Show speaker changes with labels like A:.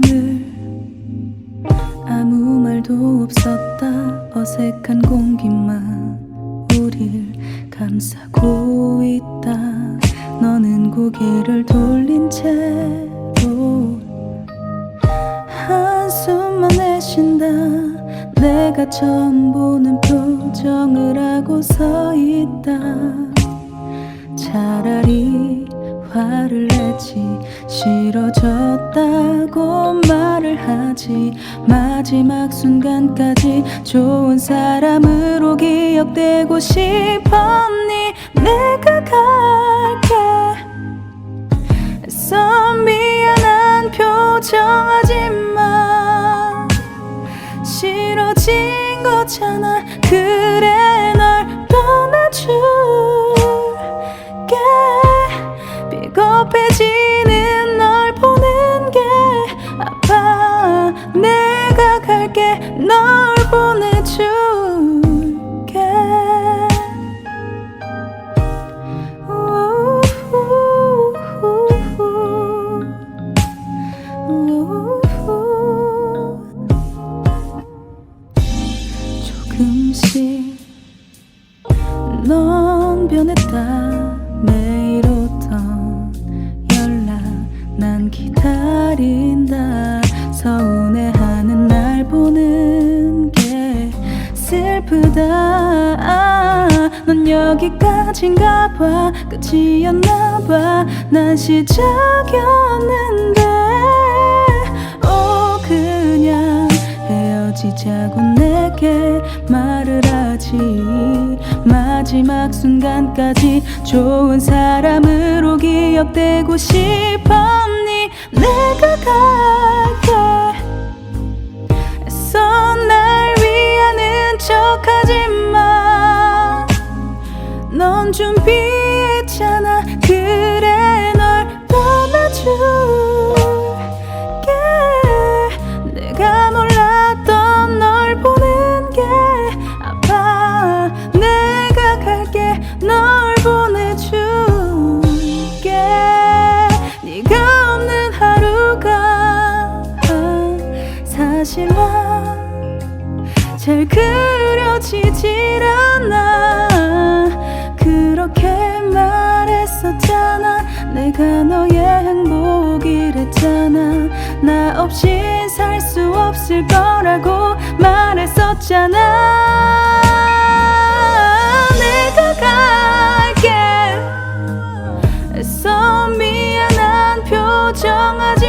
A: 밤을 아무 말도 없었다. 어색한 공기만 우릴 감싸고 있다. 너는 고개를 돌린 채로 한숨만 내쉰다. 내가 처음 보는 표정을 하고 서 있다. 차라리 화를 내지 싫어졌다고 말을 하지. 마지막 순간까지 좋은 사람으로 기억되고 싶었니? 내가 갈게. 애써 미안한 표정하지 마 싫어진 거잖아. 그 내가 갈게. 널 보내 아, 넌 여기까지인가 봐. 끝이었나 봐난 시작이었는데. 오 그냥 헤어지자고 내게 말을 하지. 마지막 순간까지 좋은 사람으로 기억되고 싶었니? 내가 갈게 사실 난잘 그려지질 않아. 그렇게 말했었잖아. 내가 너의 행복이랬잖아. 나 없이 살 수 없을 거라고 말했었잖아. 내가 갈게. 애써 미안한 표정 하지마